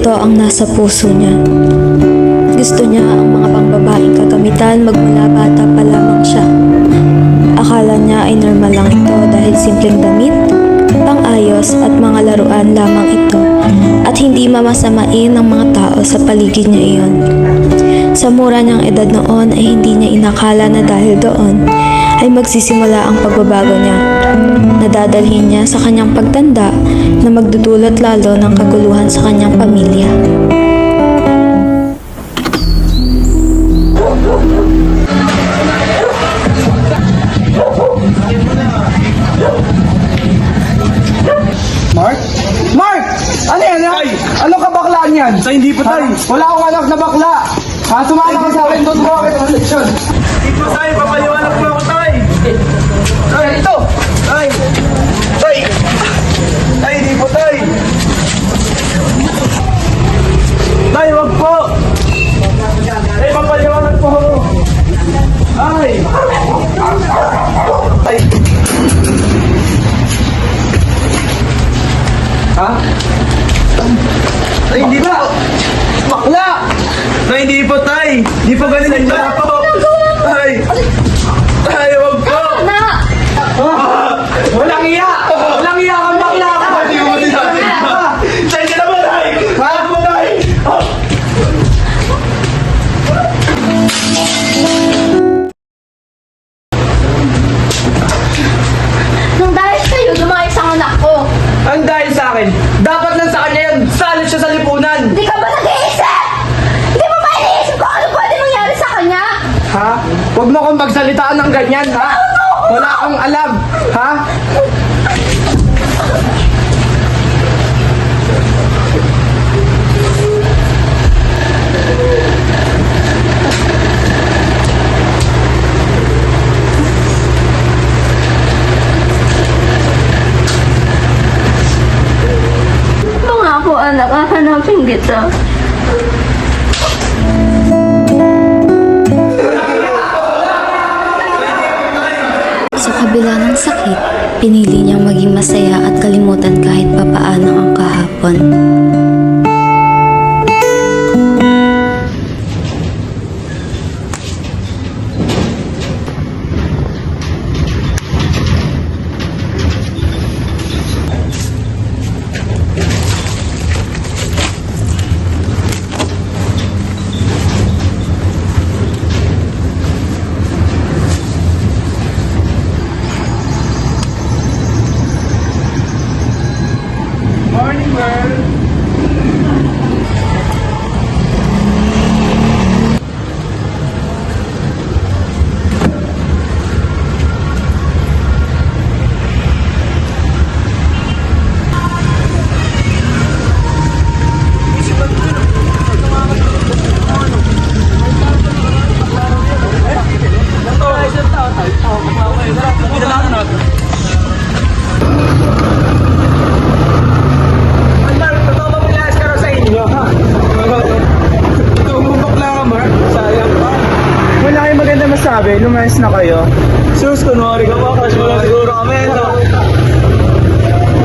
Ito ang nasa puso niya. Gusto niya ang mga pangbabaeng kagamitan magmula bata pa lamang siya. Akala niya ay normal lang ito dahil simpleng damit, pang-ayos at mga laruan lamang ito at hindi mamasamain ng mga tao sa paligid niya iyon. Sa mura niyang edad noon ay hindi niya inakala na dahil doon ay magsisimula ang pagbabago niya. Nadadalhin niya sa kanyang pagtanda na magdudulot lalo ng kaguluhan sa kanyang pamilya. Mark? Mark! Ano yan? Ay! Ano ka baklaan yan? Sa hindi pa tayo. Wala akong anak na bakla. Ha? Sumama ka sa akin. Doon mo ako ng Ay, hindi po tayo. Hindi po ganun yung bata magsalitaan ng ganyan, ha? Wala akong alam, ha? Sakit, pinili niyang maging masaya at kalimutan kahit papaano ang kahapon. Masabi. Lumayas na kayo. Sus, kunwari ka pa, crush mo lang siguro kami, no?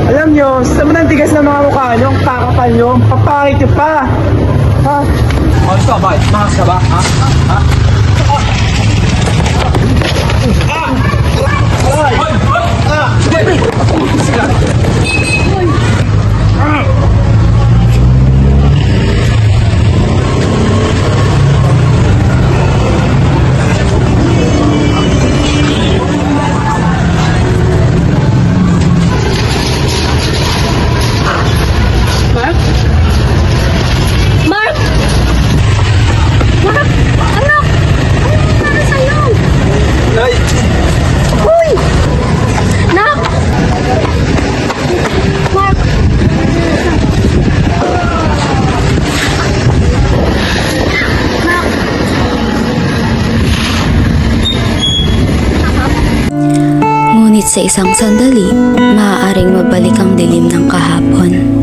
Alam nyo, sa mga tigas ng mga mukha nyo, ang kakapal nyo, ang papangit nyo pa. Ha? Ano ka ba? Mahas ka ba? Ha? Ha? Mark! Sa isang sandali, maaaring mabalik ang dilim ng kahapon.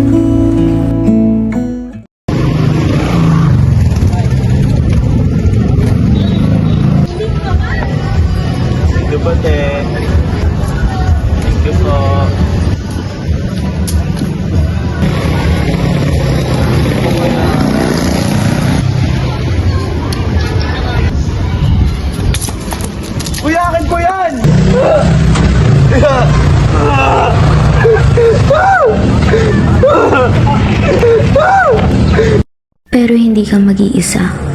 Pero hindi ka mag-iisa.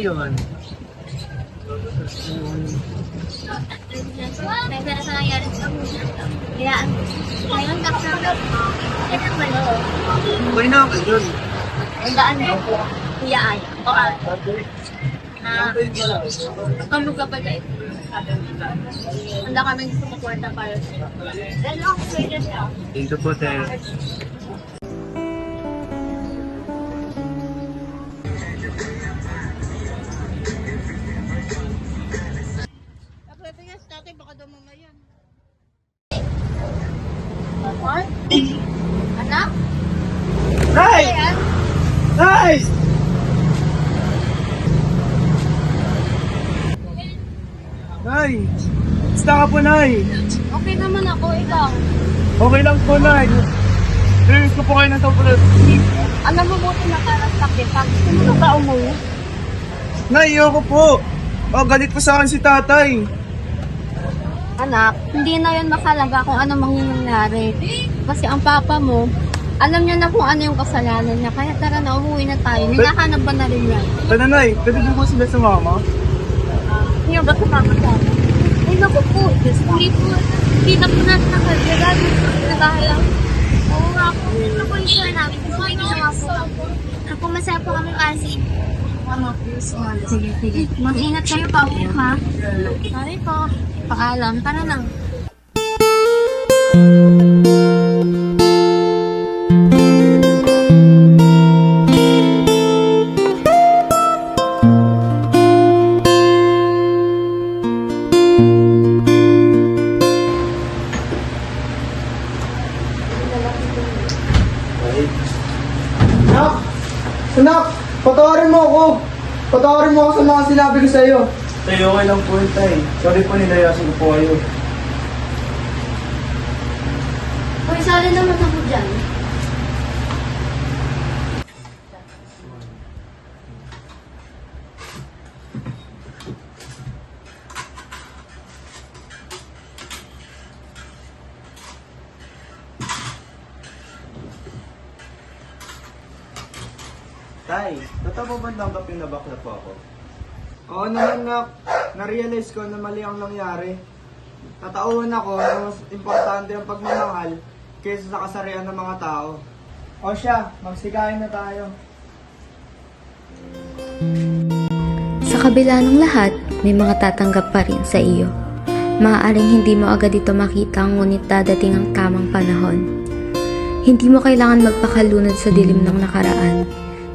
Ayun. May pera sa nangyari sa. Kaya, ngayon, doctor. Ito ba yun? Okay na ako yun. Ang daan mo. Kuya ay. O ay. Na, tulog ka pa dahil. Handa kami sumuporta para sa'yo. Dahil ako pwede siya. You po, Tay. Anak? Nay! Nay! Nay! Basta ka po, Nay! Okay naman ako, ikaw. Okay lang po, Nay. Release ko po kayo ng chocolate. Alam mo buti na parang sakit. Sino ba umuwi? Nay, ayoko po. Oh, galit po sa akin si tatay. Anak, hindi na yun makalaga kung ano mangyayari. Kasi ang papa mo, alam niya na kung ano yung kasalanan niya. Kaya tara na, umuwi na tayo. Ninahanap ba na rin yan? Tara, Nay. Pwede din po sila sa mama. Hindi ba sa amin? Ay, naku po. Hindi po. Hindi na po natin nakaligan. Naghahala. Oo nga po. Ito po yung share namin. Kasi may ginawa po. Ako masaya po kami kasi. Sige, sige. Mag-ingat kayo pa ha? Sorry po. Paalam. Tara na. Nak! Anak! Patawarin mo ako! Patawarin mo ako sa mga sinabi ko sa iyo. Tay, okay lang po yun, Tay. Sorry po, nilayasin ko po kayo. Uy, sorry naman ako dyan. Tay, totoo ba tanggap yung nabakla po ako? Oo naman, Nak. Na-realize ko na mali ang nangyari. Natauhan ako na mas importante ang pagmamahal kaysa sa kasarian ng mga tao. O siya, magsikain na tayo. Sa kabila ng lahat, may mga tatanggap pa rin sa iyo. Maaaring hindi mo agad ito makita ngunit dadating ang tamang panahon. Hindi mo kailangan magpakalunod sa dilim ng nakaraan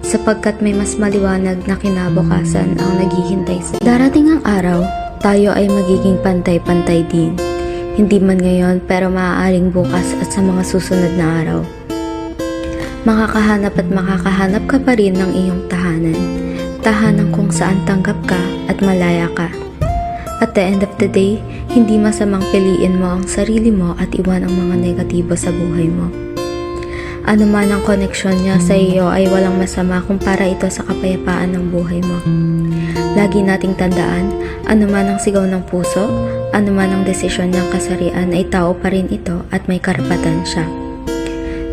sapagkat may mas maliwanag na kinabukasan ang naghihintay sa Darating ang araw, tayo ay magiging pantay-pantay din. Hindi man ngayon pero maaaring bukas at sa mga susunod na araw. Makakahanap at makakahanap ka pa rin ng iyong tahanan tahanan kung saan tanggap ka at malaya ka. At the end of the day, hindi masamang piliin mo ang sarili mo at iwan ang mga negatibo sa buhay mo. Ano man ang koneksyon niya sa iyo ay walang masama kung para ito sa kapayapaan ng buhay mo. Lagi nating tandaan, ano man ang sigaw ng puso, ano man ang desisyon ng kasarian ay tao pa rin ito at may karapatan siya.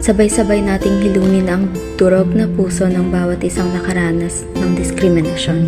Sabay-sabay nating hilumin ang durog na puso ng bawat isang nakaranas ng diskriminasyon.